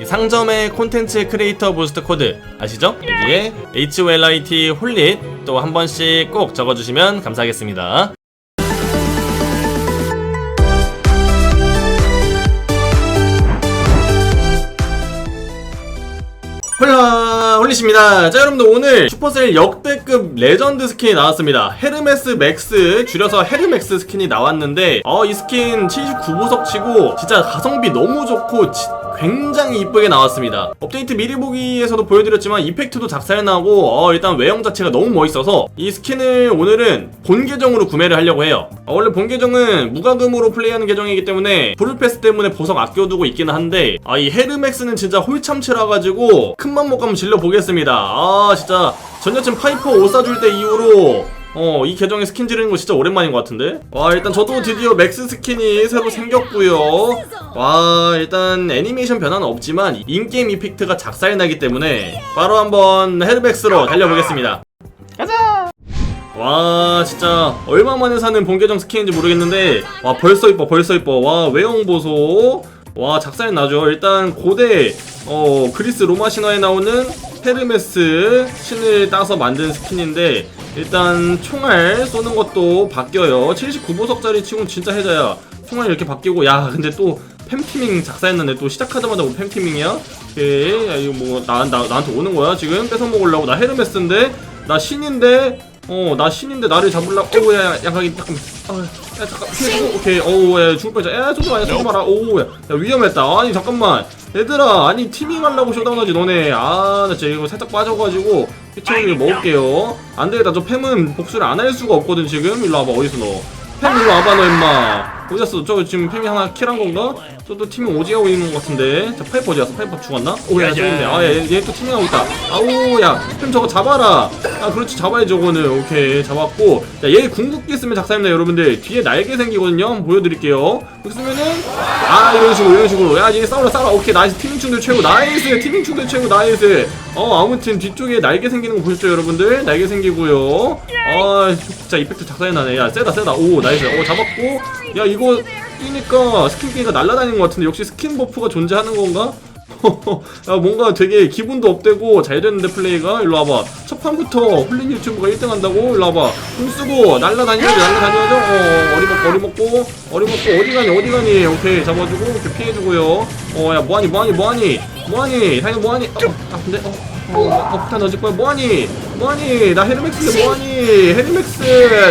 이 상점의 콘텐츠 크리에이터 부스트 코드 아시죠? 여기에 HOLIT 홀릿 또 한 번씩 꼭 적어주시면 감사하겠습니다. 홀라 홀리십니다. 자 여러분들 오늘 슈퍼셀 역대급 레전드 스킨이 나왔습니다. 헤르메스 맥스 줄여서 헤르맥스 스킨이 나왔는데 어 이 스킨 79보석 치고 진짜 가성비 너무 좋고 지- 굉장히 이쁘게 나왔습니다. 업데이트 미리 보기에서도 보여드렸지만 이펙트도 작살나고 어 일단 외형 자체가 너무 멋있어서 이 스킨을 오늘은 본 계정으로 구매를 하려고 해요. 어, 원래 본 계정은 무과금으로 플레이하는 계정이기 때문에 브룰패스 때문에 보석 아껴두고 있기는 한데 아 이 헤르맥스는 진짜 홀참치라 가지고 큰맘 못 가면 질러 보겠습니다. 아 진짜 전 여친 파이퍼 옷 사줄 때 이후로 어, 이 계정에 스킨 지르는 거 진짜 오랜만인 것 같은데? 와, 일단 저도 드디어 맥스 스킨이 새로 생겼고요. 와, 일단 애니메이션 변화는 없지만 인게임 이펙트가 작살나기 때문에 바로 한번 헤르맥스로 달려보겠습니다. 가자! 와, 진짜 얼마 만에 사는 본계정 스킨인지 모르겠는데 와, 벌써 이뻐, 벌써 이뻐. 와, 외형 보소. 와, 작살 나죠. 일단 고대 어, 그리스 로마 신화에 나오는 헤르메스 신을 따서 만든 스킨인데 일단 총알 쏘는 것도 바뀌어요 79보석짜리 치고는 진짜 해자야 총알 이렇게 바뀌고 야 근데 또 팸티밍 작사했는데 또 시작하자마자 뭐 팸티밍이야? 오케이 야 이거 뭐 나, 나, 나한테 오는 거야 지금 뺏어먹으려고 나 헤르메스인데 나 신인데 어나 신인데 나를 잡으려고 어우 야야 약간 잠깐 아, 야 잠깐 피해주고 오케이. 어우 야 죽을 뻔했다. 야 쏘지 마야 쏘지 마라 오우 야, 야 위험했다. 아니 잠깐만. 얘들아 아니 하려고 쇼다운하지 너네. 아나 진짜 이거 살짝 빠져가지고 피처리를 먹을게요. 안되겠다. 저 팸은 복수를 안 할 수가 없거든 지금. 일로 와봐 어디서 너팸 일로 와봐 너 임마 갔어. 저 지금 팸이 하나 킬한 건가? 저또 티밍 오지하고 있는 것 같은데. 자 파이퍼 갔어? 파이퍼 죽었나? 오야 저기 있네 아얘 또 티밍하고 있다. 아우 야 팸 저거 잡아라. 아 그렇지. 잡아야지 저거는. 오케이 잡았고. 자얘 궁극기 쓰면 작사입니다 여러분들. 뒤에 날개 생기거든요. 한번 보여드릴게요. 이렇게 쓰면은 아 이런 식으로 이런 식으로. 야얘 싸우라 싸우라. 오케이 나이스. 티밍 충돌 최고. 나이스. 티밍 충돌 최고. 나이스. 어 아무튼 뒤쪽에 날개 생기는 거 보셨죠 여러분들? 날개 생기고요. 아 진짜 이펙트 작사에 나네. 야 세다 세다. 오 나이스. 어 잡았고. 야이 거 뛰니까 스킨 게이가 날아다니는 것 같은데 역시 스킨 버프가 존재하는 건가? 야 뭔가 되게 기분도 업되고 잘 됐는데 플레이가 일로 와봐 첫 판부터 홀린 유튜브가 1등 한다고 일로 와봐 공 쓰고 날라다녀야지 날라다녀야죠 어 어리먹고 어리먹고 어리먹고 어디 가니 어디 가니 오케이 잡아주고 이렇게 피해주고요 어야 뭐하니 뭐하니 뭐하니 뭐하니 당연히 뭐하니 어, 아 근데 어 어, 어, 폭탄 던질 거야. 뭐하니? 뭐하니? 나 헤르맥스 뭐하니? 헤르맥스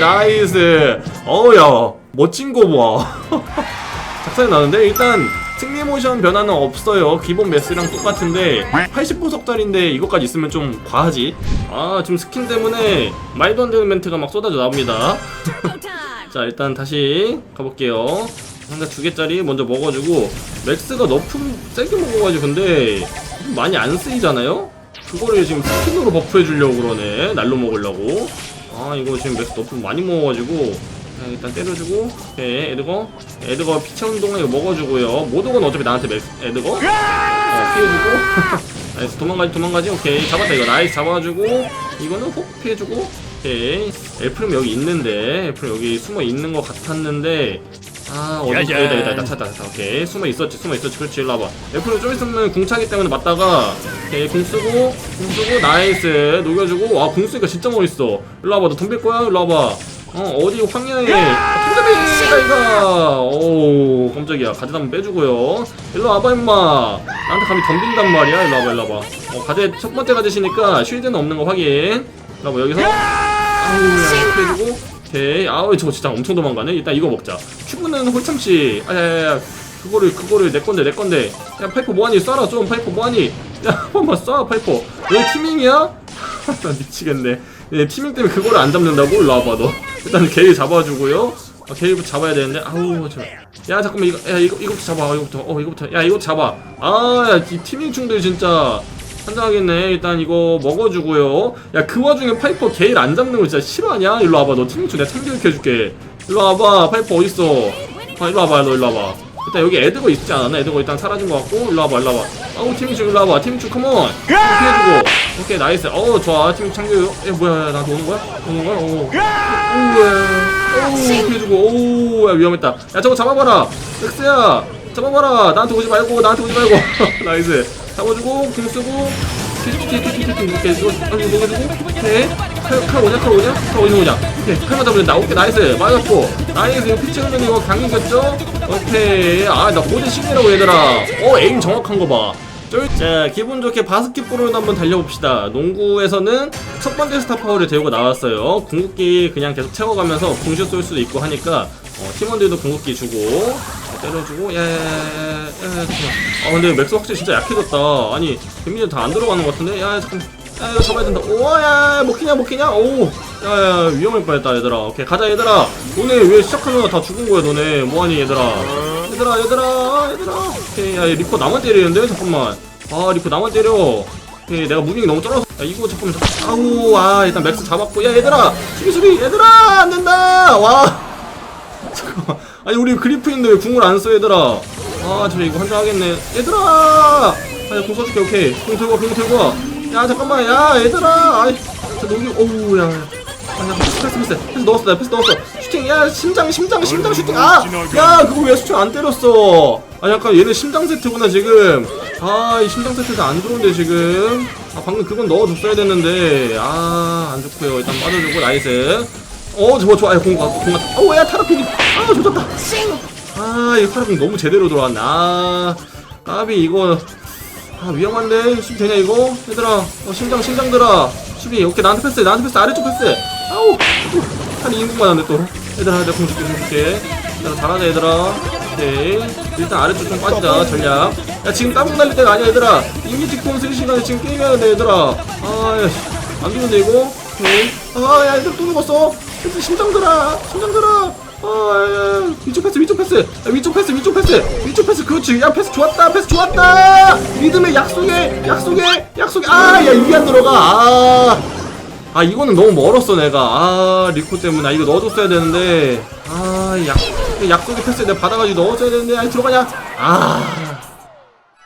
나이스. 어우야 멋진 거 봐. 작살이 나는데 일단 승리 모션 변화는 없어요. 기본 메스랑 똑같은데 80보석짜리인데 이것까지 있으면 좀 과하지. 아 지금 스킨 때문에 말도 안 되는 멘트가 막 쏟아져 나옵니다. 자 일단 다시 가볼게요. 상자 두 개짜리 먼저 먹어주고 맥스가 너프 세게 먹어가지고 근데 많이 안 쓰이잖아요? 그거를 지금 스킨으로 버프해주려고 그러네 날로 먹으려고 아 이거 지금 맥스 너프 많이 먹어가지고 자, 일단 때려주고 오케이 에드거. 에드거 이거 먹어주고요. 모독은 어차피 나한테 맥스 에드거. 어 피해주고. 나이스 도망가지 도망가지. 오케이 잡았다 이거. 나이스 잡아주고. 이거는 훅 피해주고. 오케이. 엘프름 여기 있는데 엘프름 여기 숨어 있는 것 같았는데 아 어디 야야. 여기다 여기다 찾다 찾다 오케이. 숨어 있었지 숨어 있었지. 그렇지 일로 와봐. 엘프름 좀 있으면 궁 차기 때문에 맞다가 오케이 궁 쓰고 궁 쓰고 나이스. 녹여주고. 와궁 쓰니까 진짜 멋있어. 일로 와봐 너 덤빌 거야? 일로 와봐 어 어디 황야에 통잡이가 이거. 오 깜짝이야. 가드 한번 빼주고요. 일로 와봐 임마. 나한테 감히 덤빈단 말이야? 일로 와봐 일로 와봐. 어 가드 첫 번째 가드시니까 쉴드는 없는 거 확인. 일로 와봐 여기서. 아우 야 빼주고. 오케이. 아우 저거 진짜 엄청 도망가네. 일단 이거 먹자. 큐브는 홀참치 아야야야. 그거를 그거를 내 건데 내 건데. 야 파이퍼 뭐하니? 쏴라 좀. 파이퍼 뭐하니? 야 한 번만 쏴 파이퍼 왜 티밍이야? 나 미치겠네 얘 티밍 때문에 그거를 안 잡는다고? 일로 와봐 너. 일단 게일 잡아주고요. 아, 게일부터 잡아야 되는데? 아우 저야 잠깐만 이거 야 이거 이거부터 잡아 이거부터. 어 이거부터. 야 이거 잡아. 아이 티밍 충들 진짜 한장하겠네. 일단 이거 먹어주고요. 야 그 와중에 파이퍼 게일 안 잡는 거 진짜 싫어하냐? 일로 와봐 너. 티밍 충 내가 참교육 해줄게. 일로 와봐 파이퍼 어딨어? 아 일로 와봐 너. 일로 와봐 일단 여기 애드거 있지 않았나? 애드거 일단 사라진 것 같고 일로 와봐 일로 와봐. 아우 팀이충 일로 와봐. 팀이충 컴온 피해주고. 오케이 나이스. 어우 좋아. 팀 창규. 에 뭐야 야, 나한테 오는 거야? 오는 거야? 오 오우야! 오우 피해주고. 오우 야 위험했다. 야 저거 잡아봐라. 엑스야. 잡아봐라. 나한테 오지 말고 나한테 오지 말고. 나이스. 잡아주고 공 쓰고 튀튀튀튀튀 이렇게 이거 아니 이거 해주고 오케이 칼, 칼 오냐 칼 오냐 칼 어디서 오냐 오케이 칼만 잡으면 나 오케이 나이스 맞았고 나이스 이거 피치 흐르면 이거 강림겼죠 오케이 아나 고대 신이라고 얘들아 어 에임 정확한 거봐 자 기분 좋게 바스켓볼로 한번 달려봅시다. 농구에서는 첫 번째 스타 파워를 데우고 나왔어요. 궁극기 그냥 계속 채워가면서 궁슛 쏠 수도 있고 하니까 어, 팀원들도 궁극기 주고 때려주고 야야야야야 잠깐만 아 근데 맥스 확실히 진짜 약해졌다. 아니 데미지 다안 들어가는 것 같은데? 야 잠깐 야 이거 잡아야 된다. 오야 먹히냐 먹히냐? 오 야야 위험할 뻔했다 얘들아. 오케이 가자 얘들아. 너네 왜 시작하면 다 죽은 거야 너네. 뭐하니 얘들아? 얘들아 얘들아 얘들아. 오케이 야 리퍼 나만 때리는데 잠깐만. 아 리퍼 나만 때려. 오케이 내가 무빙이 너무 떨어서. 야 이거 잠깐만. 잠깐 아우 아 일단 맥스 잡았고. 야 얘들아. 수비 수비. 얘들아 안 된다. 와 잠깐만. 아니 우리 그리프인데 왜 궁을 안 써 얘들아? 아저 이거 한장 하겠네. 얘들아! 아니 궁 써줄게. 오케이. 궁 들고 와궁 들고 와야 잠깐만. 야 얘들아! 아이 저 녹이 어우 야. 아, 패스 패스 패스. 패스 넣었어 나 패스 넣었어. 슈팅 야 심장 심장 심장 슈팅. 아야 그거 왜 슈팅 안 때렸어? 아 잠깐 얘네 심장 세트구나 지금. 아 이 심장 세트도 안 좋은데 지금. 아 방금 그건 넣어줬어야 됐는데. 아 안 좋고요. 일단 빠져주고 나이스 어 좋아 좋아. 공 가, 공 갔다 어야 타락공이. 아 좋았다. 아 이거 타락공 너무 제대로 들어왔네. 아 까비 이거. 아 위험한데? 수비 되냐 이거? 얘들아 어 심장 심장 들아. 수비 오케이. 나한테 패스 나한테 패스 아래쪽 패스. 아우. 한 2인국 맞았네 또. 얘들아 내가 공 줄게 공 줄게. 얘들아 잘하자 얘들아. 오케이. 일단 아래쪽 좀 빠지자 전략. 야 지금 따봉 날릴 때가 아니야 얘들아. 이미티콘 쓸 시간에 지금 게임해야 돼 얘들아. 아안 되는데 이거? 오케이. 아야 얘들 또 죽었어 얘들 심장 들아 심장 들아 아, 위쪽 패스, 위쪽 패스, 야, 위쪽 패스, 위쪽 패스, 위쪽 패스, 그렇지. 야, 패스 좋았다, 패스 좋았다. 리듬의 약속에, 약속에, 약속에. 아, 야, 이게 안 들어가. 아, 아, 이거는 너무 멀었어, 내가. 아, 리코 때문에. 아, 이거 넣어줬어야 되는데. 아, 약, 약속의 패스 내가 받아가지고 넣어줘야 되는데. 아니, 들어가냐? 아. 야,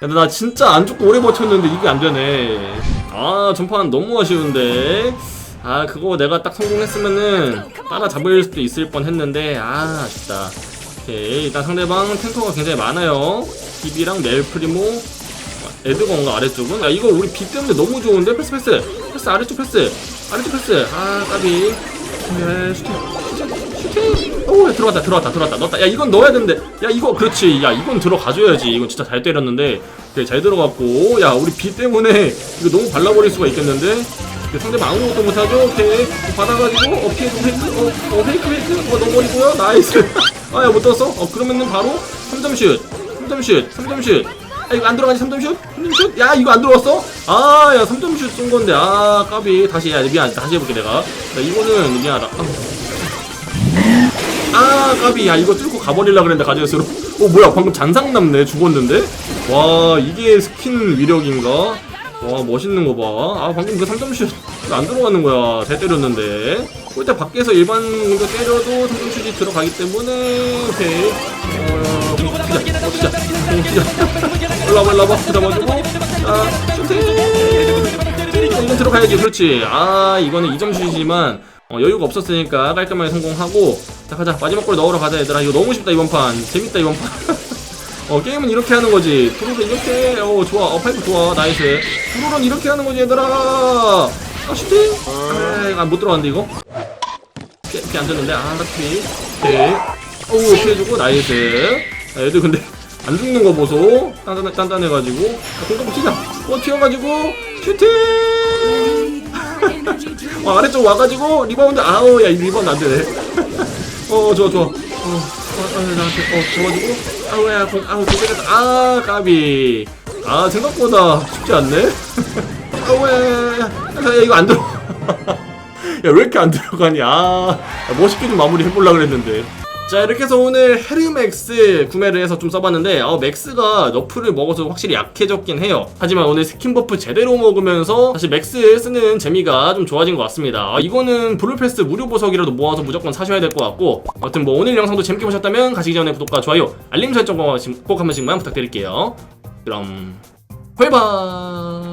근데 나 진짜 안 죽고 오래 버텼는데 이게 안 되네. 아, 전판 너무 아쉬운데. 아 그거 내가 딱 성공했으면은 따라잡을 수도 있을 뻔 했는데 아 아쉽다. 오케이 일단 상대방 탱커가 굉장히 많아요. 비비랑 멜프리모 에드건가 아래쪽은? 야 이거 우리 비 때문에 너무 좋은데? 패스 패스. 패스 아래쪽 패스. 아래쪽 패스. 아 까비. 야 슈팅. 슈팅. 슈팅. 들어갔다 들어갔다 들어갔다. 넣었다. 야 이건 넣어야 되는데. 야 이거 그렇지. 야 이건 들어가줘야지. 이건 진짜 잘 때렸는데. 그래 잘 들어갔고. 야 우리 비 때문에 이거 너무 발라버릴 수가 있겠는데 상대방 아무것도 못하죠? 오케이. 받아가지고 어 피해도 페이크 어, 어 페이크 페이크 어 넣어버리고요. 나이스. 아 야 못 떴어? 어 그러면은 바로 3점 슛. 3점 슛. 3점 슛. 아, 이거 안 들어가지? 3점 슛? 3점 슛? 야 이거 안 들어갔어? 아 야 3점 슛 쏜 건데. 아 까비. 다시 야 미안. 다시 해볼게 내가. 야 이거는 미안하다. 아, 아 까비. 야 이거 뚫고 가버리려 그랬는데 가져스로. 어 뭐야. 방금 잔상 남네. 죽었는데? 와 이게 스킨 위력인가 와 멋있는 거 봐. 아 방금 그 3점슛 안 들어가는 거야. 잘 때렸는데. 골대 밖에서 일반 공격 때려도 3점슛이 들어가기 때문에 오케이. 어, 튀자, 어, 튀자, 어, 튀자. 올라와, 올라와, 잡아주고. 자, 슈팅. 이건 들어가야지, 그렇지. 아 이거는 2점 슛이지만 어, 여유가 없었으니까 깔끔하게 성공하고. 자 가자, 마지막 골 넣으러 가자 얘들아. 이거 너무 쉽다 이번 판. 재밌다 이번 판. 어 게임은 이렇게 하는 거지 프로는 이렇게 어 좋아 어 파이프 좋아 나이스 프로는 이렇게 하는 거지 얘들아 아 슈팅 아못 들어갔는데 이거 안 됐는데 아 라피 오케이 오 피해주고 나이스 아, 얘들 근데 안 죽는 거 보소 단단, 단단해가지고 아, 공격 튀자 어 튀어가지고 슈팅 어, 아래쪽 와가지고 리바운드 아우 야이 리바운드 안 되네 어 좋아 좋아 어, 어, 어 나한테 어 줘가지고 아우야 공 아우 고생했다. 아 까비. 아 생각보다 쉽지 않네. 아우야. 야, 이거 안 들어. 야 왜 이렇게 안 들어가냐? 아 멋있게 좀 마무리 해보려 그랬는데 자 이렇게 해서 오늘 헤르맥스 구매를 해서 좀 써봤는데 어, 맥스가 너프를 먹어서 확실히 약해졌긴 해요. 하지만 오늘 스킨 버프 제대로 먹으면서 사실 맥스 쓰는 재미가 좀 좋아진 것 같습니다. 아, 이거는 블루패스 무료 보석이라도 모아서 무조건 사셔야 될 것 같고 아무튼 뭐 오늘 영상도 재밌게 보셨다면 가시기 전에 구독과 좋아요 알림 설정 꼭 한 번씩만 부탁드릴게요. 그럼 헐바